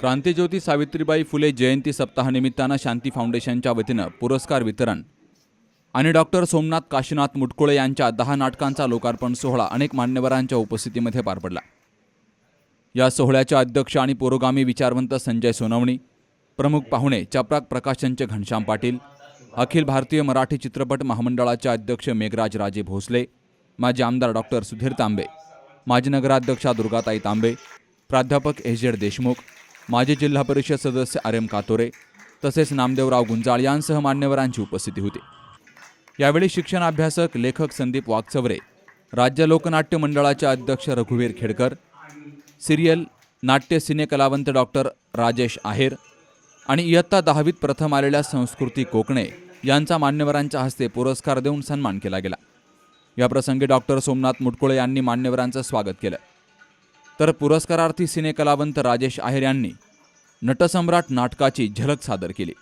क्रांतीज्योती सावित्रीबाई फुले जयंती सप्ताहानिमित्तानं शांती फाउंडेशनच्या वतीनं पुरस्कार वितरण. आणि डॉक्टर सोमनाथ काशीनाथ मुटकुळे यांच्या दहा नाटकांचा लोकार्पण सोहळा अनेक मान्यवरांच्या उपस्थितीमध्ये पार पडला. या सोहळ्याच्या अध्यक्ष आणि पुरोगामी विचारवंत संजय सोनवणी प्रमुख पाहुणे चपराक प्रकाशनचे घनश्याम पाटील अखिल भारतीय मराठी चित्रपट महामंडळाचे अध्यक्ष मेघराज राजे भोसले माजी आमदार डॉक्टर सुधीर तांबे माजी नगराध्यक्षा दुर्गाताई तांबे प्राध्यापक एस जेड देशमुख माजी जिल्हा परिषद सदस्य आर एम कातोरे तसेच नामदेवराव गुंजाळ यांसह मान्यवरांची उपस्थिती होती. यावेळी शिक्षण अभ्यासक लेखक संदीप वागचवरे राज्य लोकनाट्य मंडळाचे अध्यक्ष रघुवीर खेडकर सिरियल नाट्य सिने कलावंत डॉक्टर राजेश आहेर आणि इयत्ता दहावीत प्रथम आलेल्या संस्कृती कोकणे यांचा मान्यवरांच्या हस्ते पुरस्कार देऊन सन्मान केला गेला. याप्रसंगी डॉक्टर सोमनाथ मुटकुळे यांनी मान्यवरांचं स्वागत केलं. तर पुरस्कारार्थी सिनेकलावंत राजेश आहेर यांनी नटसम्राट नाटकाची झलक सादर केली.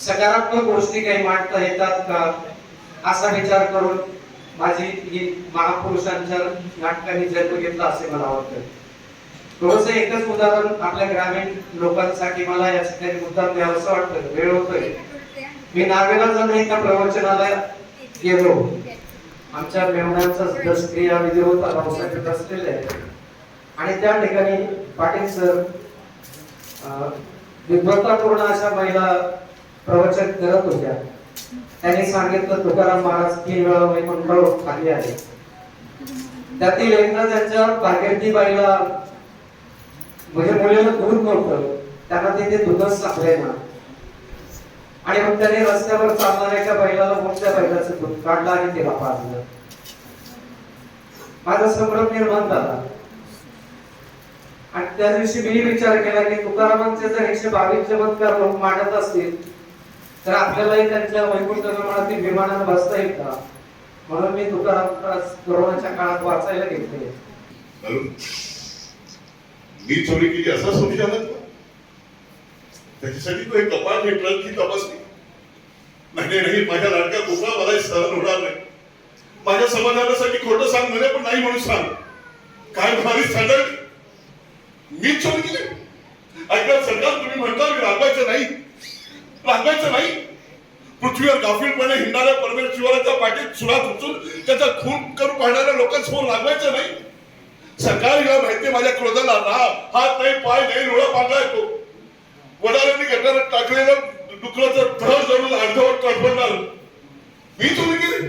सकारात्मक गोष्टी काही मांडता येतात का? असा विचार करून माझी ही महापुरुषांच्या नाटकाने जन्म घेतला असे मला वाटतं. थोडस एकच उदाहरण आपल्या ग्रामीण लोकांसाठी मला या ठिकाणी मुद्दाम द्यावंसं वाटतं. वेळ होतोय. मी नावेला जाऊन एका प्रवचनाला गेलो. आमच्या मेवण्याचा दसक्रिया विधी होता रावसाहेब बसलेले आहे आणि त्या ठिकाणी पाटील सर विभ्रतापूर्ण अशा महिला प्रवचन करत होत्या. त्यांनी सांगितलं तुकाराम महाराज तीन वेळा वैकुंठ खाली आले. त्यातील एकदा त्यांच्या बागेतीबाईला म्हणजे मुलीला दूध नव्हतं. त्यांना तिथे दूधच सापडे ना आणि मग त्याने रस्त्यावर चालणाऱ्या बैलाला मोठ्या बैलाचं दूध काढलं आणि तिला पाजलं. माझा संभ्रम निर्माण झाला. आणि त्या दिवशी मी विचार केला की तुकारामांचे जर एकशे बावीस चमत्कार लोक मांडत असतील तर आपल्यालाही त्यांच्या वैकुंठ गमनातील विमानात बसता येईल का? म्हणून मी तुकाराम कोरोनाच्या काळात वाचायला घेतले मी चोरी केली असा संशय त्याच्यासाठी तू हे कपाट हे की तपासली नाही नाही, नाही माझ्या लाडक्या कोकणा मला सहन होणार नाही. माझ्या समाधानासाठी खोटं सांग म्हणे पण नाही म्हणून सांग. काय भारी सांगाल मी चोर केले. ऐकलं सरकार तुम्ही म्हणता मी रागवायचं नाही. रागवायचं नाही. पृथ्वीवर गाफीलपणे हिंडणाऱ्या परमेश्वराच्या पाठीत सुरात उचून त्याचा खून करून पाहणाऱ्या लोकांसमोर लागवायचं नाही. सरकारला माहिती माझ्या क्रोधाला राह हात नाही पाय नाही डोळा पांगलाय येतो वडाऱ्यांनी गटारात टाकलेलं डुकराचं धड जळून अर्धवट तडफडणार मी चोरी केली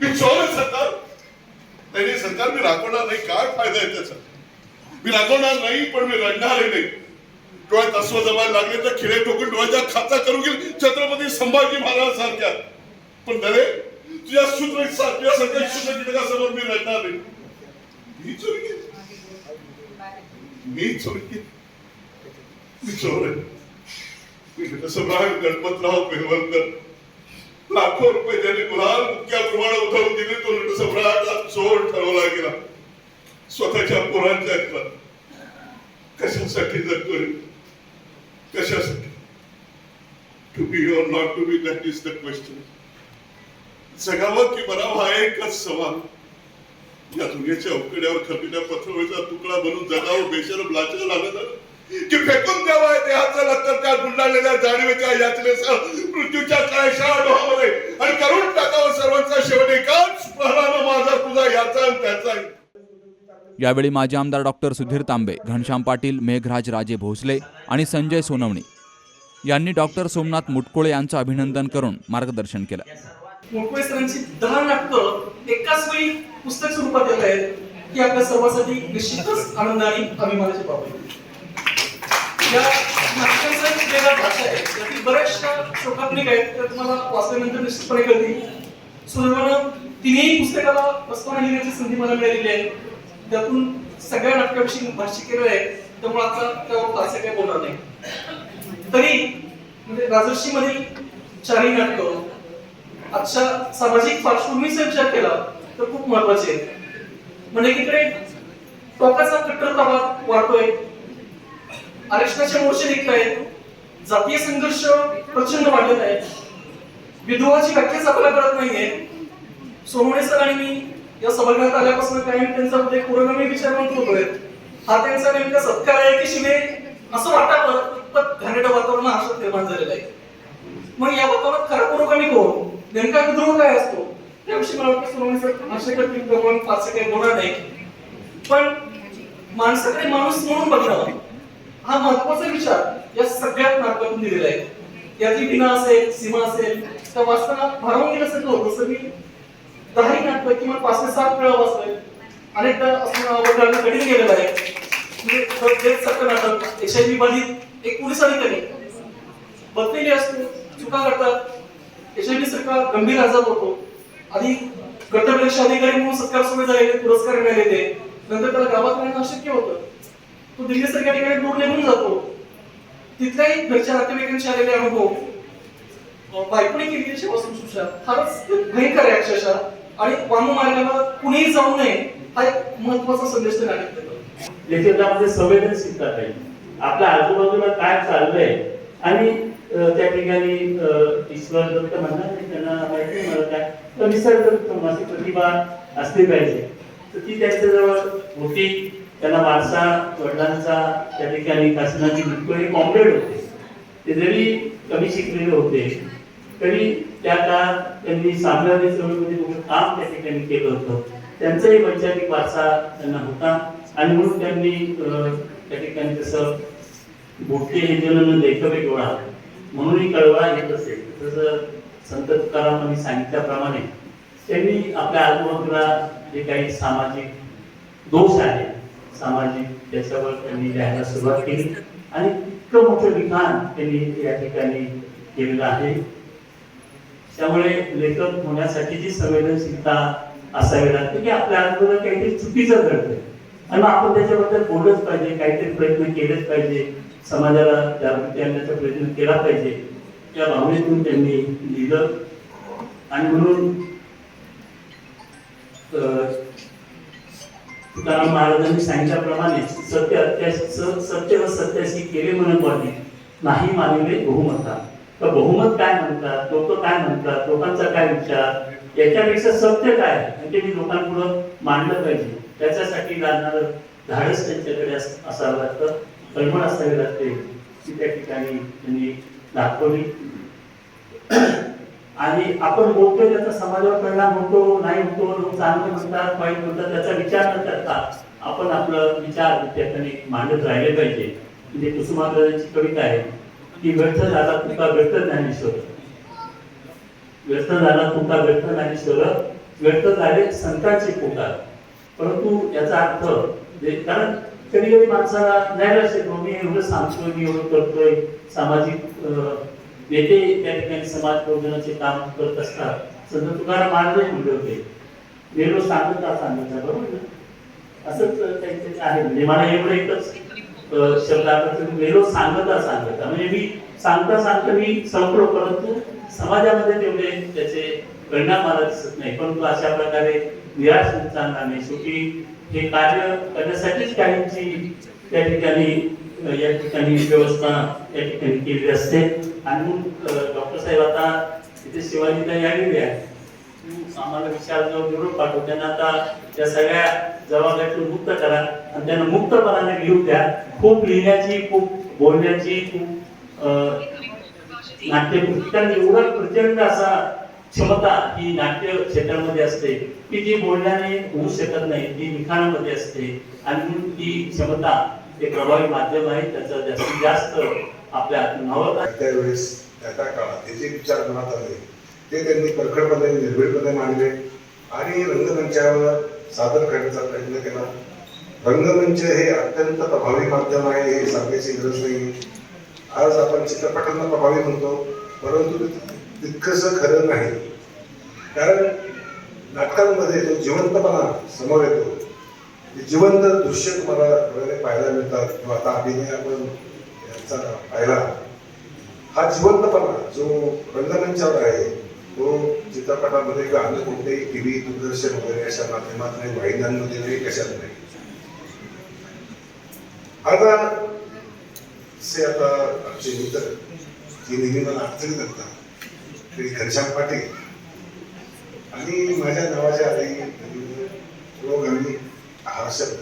मी चोर सरकार नाही सरकार मी राखवणार नाही. काय फायदा आहे त्याचा? मी राखवणार नाही पण मी रडणारही नाही. डोळ्यात अस्व जमायला लागले तर खिळे ठोकून डोळ्याच्या खाता करू गेल छत्रपती संभाजी महाराज सारख्या पण नरे तुझ्या सूत्र तुझ्यासारख्या सूत्र कीटकासमोर मी रडणार नाही मी चोरी केली मी चोरी केली मी चोर आहे. मी सम्राट गणपतराव पेलवलकर लाखो रुपये ज्याने गुलाल मुख्याप्रमाणे उठवून दिले तो नटसम्राट आज चोर ठरवला गेला. स्वतःच्या पोरांच्या ऐकला कशासाठी जगतोय? कशासाठी? To be or not to be that is the question जगावं की मरावं हा एकच सवाल. या दुनियेच्या उकड्यावर खपिल्या पथरोळीचा तुकडा बनून जगावं बेशरम लाचार आलं झालं की फेकून द्यावा देहाचं लक्तर त्या गुंडाळलेल्या जाणीवेच्या याचनेसह मृत्यूच्या काळशा डोहामध्ये. आणि करून टाकावं सर्वांचा शेवट. एकाच प्रहरानं माझा तुझा याचा आणि त्याचा यावेळी माजी आमदार डॉक्टर सुधीर तांबे घनश्याम पाटील मेघराज राजे भोसले आणि संजय सोनवणे यांनी डॉक्टर सोमनाथ मुटकुळे यांचं अभिनंदन करून मार्गदर्शन केलं. सरांची दहा नाटकं एकाच वेळी पुस्तक स्वरूपात येत आहेत ही आपल्या सर्वांसाठी निश्चितच आनंद आणि अभिमानाची बाब आहे. या नाटकांचा एक वेगळा भाषा आहे. त्यातील बऱ्याचशा शोकात्मिक आहेत त्या तुम्हाला वाचल्यानंतर निश्चितपणे कळतील. सुदैवानं तिन्ही पुस्तकाला वस्तवाने लिहिण्याची संधी मला मिळालेली आहे. त्यातून सगळ्या नाटकाविषयी भाष्य केलेलं आहे. त्यामुळे आता त्यावर फारसे काही बोलणार नाही. तरी म्हणजे राजर्षी मधील चारही नाटकं आजच्या सामाजिक पार्श्वभूमीचा विचार केला तर खूप महत्त्वाचे आहेत. म्हणजे एकीकडे टोकाचा कट्टरतावाद वाढतोय. आरक्षणाचे मोर्चे निघत आहेत. जातीय संघर्ष प्रचंड वाढत आहे विधवाची व्याख्याच आपल्याला करत नाहीये. सोमणे सर आणि मी या सभागृहात आल्यापासून काही त्यांचा मध्ये कोरोनामी विचार होतोय हा त्यांचा नेमका सत्कार आहे की शिवे? असं वाटावं पण घाणेट वातावरण हा निर्माण झालेलं आहे. मग या वातावरणात खरा पुरोगामी कोण? नेमका विद्रोह काय असतो? त्याविषयी मला वाटतं सोमणे सर आशा करतील प्रमाण फारसे काही बोलणार नाही. पण माणसाकडे माणूस म्हणून बघणं हा महत्त्वाचा विचार या सगळ्यात नाटकातून दिलेला आहे. याची विना असेल सीमा असेल त्या वाचताना भारावून गेल्यासारखं होतं. जसं मी दहाही नाटक किंवा पाच ते सात वेळा वाचलंय अनेकदा असं कठीण गेलेलं आहे. म्हणजे द- देत सारखं नाटक. बाधित एक पोलीस अधिकारी बदलेली असतो चुका करतात एच आय सारखा गंभीर आजार होतो. आधी गटप्रदेश अधिकारी म्हणून सत्कार सुरू झालेले पुरस्कार मिळालेले. नंतर त्याला गावात राहणं अशक्य होतं. तो दिल्लीसारख्या ठिकाणी दूर निघून जातो. तिथल्याही घरच्या नातेवाईकांचे आलेले अनुभव. अं, बायकोने केलेली सेवा शुश्रूषा फारच भयंकर आहे अक्षरशः. आणि वामू मार्गावर कुणीही जाऊ नये हा एक महत्त्वाचा संदेश ते नाटक देतं लेखकामध्ये संवेदनशीलता पाहिजे आपल्या आजूबाजूला काय चाललंय? आणि त्या ठिकाणी ईश्वर दत्त म्हणणार नाही त्यांना माहिती आहे मला काय? तर निसर्ग माझी प्रतिभा असली पाहिजे. तर ती त्यांच्याजवळ होती. त्याला वारसा वडिलांचा त्या ठिकाणी कासनाची मुटकुळे कॉम्रेड होते. ते जरी कमी शिकलेले होते तरी त्या काळात त्यांनी साम्राज्य चळवळीमध्ये मोठं काम त्या ठिकाणी केलं होतं. त्यांचाही वैचारिक वारसा त्यांना होता आणि म्हणून त्यांनी त्या ठिकाणी तसं बोटके हे जन लेखवे डोळा म्हणूनही कळवा येत असेल तसं संत तुकारामांनी सांगितल्याप्रमाणे त्यांनी आपल्या आजूबाजूला जे काही सामाजिक दोष आहेत सामाजिक त्याच्यावर त्यांनी लिहायला सुरुवात केली. आणि इतकं मोठं लिखाण त्यांनी या ठिकाणी केलेलं आहे. त्यामुळे लेखक होण्यासाठी जी संवेदनशीलता असावी लागते की आपल्या आंदोलन काहीतरी चुकीचं घडतंय. आणि मग आपण त्याच्याबद्दल बोललंच पाहिजे काहीतरी प्रयत्न केलेच पाहिजे. समाजाला जागृती आणण्याचा प्रयत्न केला पाहिजे. त्या भावनेतून त्यांनी लिहिलं. आणि म्हणून तुकाराम महाराजांनी सांगितल्याप्रमाणे सत्य अत्या सत्य व सत्याशी केले म्हणत वाटी नाही मानले बहुमता. तर बहुमत काय म्हणतात? लोक काय म्हणतात? लोकांचा काय विचार? याच्यापेक्षा सत्य काय? म्हणजे मी लोकांपुढं मांडलं पाहिजे. त्याच्यासाठी लागणार धाडस त्यांच्याकडे असावं लागतं. कल्पना असावी लागते. ती त्या ठिकाणी त्यांनी दाखवली. आणि आपण बोलतोय त्याचा समाजावर परिणाम होतो नाही होतो लोक चांगले म्हणतात वाईट म्हणतात त्याचा विचार न करता आपण आपलं विचार त्या मांडत राहिले पाहिजे. म्हणजे कुसुमाग्रजांची कविता आहे की व्यर्थ झाला तुका व्यर्थ ज्ञानेश्वर व्यर्थ झाला तुका व्यर्थ ज्ञानेश्वर व्यर्थ झाले संतांचे पोटात परंतु याचा अर्थ म्हणजे, कारण कधी कधी माणसाला नैराश येतो मी एवढं सांगतोय मी एवढं करतोय सामाजिक नेते त्या ठिकाणी समाज प्रबोधनाचे काम करत असतात. संत तुकाराम महाराज म्हणले होते. नेहरू सांगता सांगता बरोबर ना? असंच त्यांचे आहे. म्हणजे मला एवढं एकच शब्द आठवतो. नेहरू सांगता सांगता म्हणजे मी सांगता सांगता मी संपलो परंतु समाजामध्ये तेवढे त्याचे परिणाम मला दिसत नाही. परंतु अशा प्रकारे निराश होत चालणार नाही. शेवटी हे कार्य करण्यासाठीच काहींची त्या ठिकाणी या ठिकाणी व्यवस्था या ठिकाणी केलेली असते. आणि डॉक्टर साहेब आता तिथे शिवाजीताई आलेली आहे आम्हाला विचार जो निरोप पाठव त्यांना आता त्या सगळ्या जबाबदारीतून मुक्त करा आणि त्यांना मुक्तपणाने घेऊ द्या. खूप लिहिण्याची खूप बोलण्याची खूप अं, नाट्य कारण प्रचंड असा क्षमता ही नाट्य क्षेत्रामध्ये असते की जी बोलण्याने होऊ शकत नाही ती लिखाणामध्ये असते आणि ती क्षमता ते प्रभावी माध्यम आहे त्याचा जास्तीत जास्त आपल्या हातून त्यावेळेस त्या काळात त्याचे जे विचार मनात आले ते त्यांनी परखडपणे निर्भीडपणे मांडले आणि रंगमंचावर सादर करण्याचा प्रयत्न केला. रंगमंच हे अत्यंत प्रभावी माध्यम आहे हे सांगायची गरज नाही. आज आपण चित्रपटांना प्रभावी म्हणतो परंतु तितकंसं खरं नाही. कारण नाटकांमध्ये जो जिवंतपणा समोर येतो जिवंत दृश्य तुम्हाला डोळ्याने पाहायला मिळतात. किंवा आता अभिनय आपण यांचा पाहिला. हा जिवंतपणा जो रंगमंचावर आहे तो चित्रपटामध्ये किंवा अन्य टी व्ही दूरदर्शन वगैरे अशा माध्यमात नाही वाहिन्यांमध्ये नाही कशात नाही. आता से आता आमचे मित्र जे नेहमी मला अडचणी करतात. श्री घनश्याम पाटील. आणि माझ्या नावाच्या आधी पुरोगामी हा शब्द.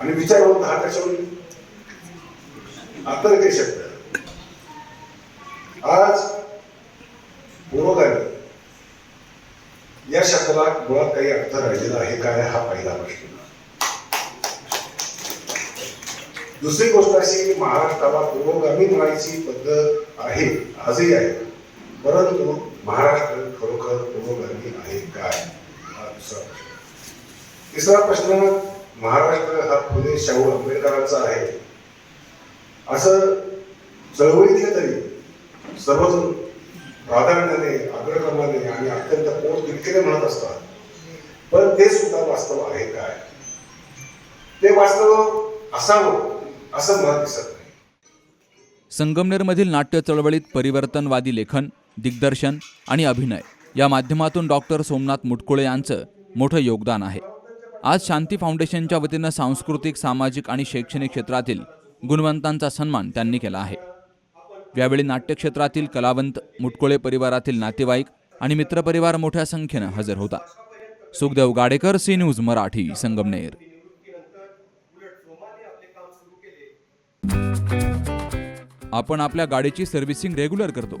आणि विचार होत हा त्याच्यावरून आतर्के शब्द. आज पुरोगामी या शब्दाला मुळात काही अर्थ राहिलेला आहे काय हा पहिला प्रश्न. दुसरी गोष्ट अशी की महाराष्ट्राला पुरोगामी म्हणायची पद्धत आहे आजही आहे. परंतु महाराष्ट्र खरोखर पुरोगामी आहे काय? हा दुसरा प्रश्न. तिसरा प्रश्न महाराष्ट्र हा फुले शाहू आंबेडकरांचा आहे. असं चळवळीतले तरी सर्वजण प्राधान्याने अग्रक्रमाने आणि अत्यंत पोट तितकेने म्हणत असतात. पण ते सुद्धा वास्तव आहे काय? ते वास्तव असावं असं मला दिसत नाही. संगमनेरमधील नाट्य चळवळीत परिवर्तनवादी लेखन दिग्दर्शन आणि अभिनय. या माध्यमातून डॉक्टर सोमनाथ मुटकुळे यांचं मोठं योगदान आहे. आज शांती फाउंडेशनच्या वतीनं सांस्कृतिक सामाजिक आणि शैक्षणिक क्षेत्रातील गुणवंतांचा सन्मान त्यांनी केला आहे. यावेळी नाट्यक्षेत्रातील कलावंत मुटकुळे परिवारातील नातेवाईक आणि मित्रपरिवार मोठ्या संख्येनं हजर होता. Sukhdev Gadekar C news Marathi Sangamner. आपण आपल्या गाडीची सर्व्हिसिंग रेग्युलर करतो.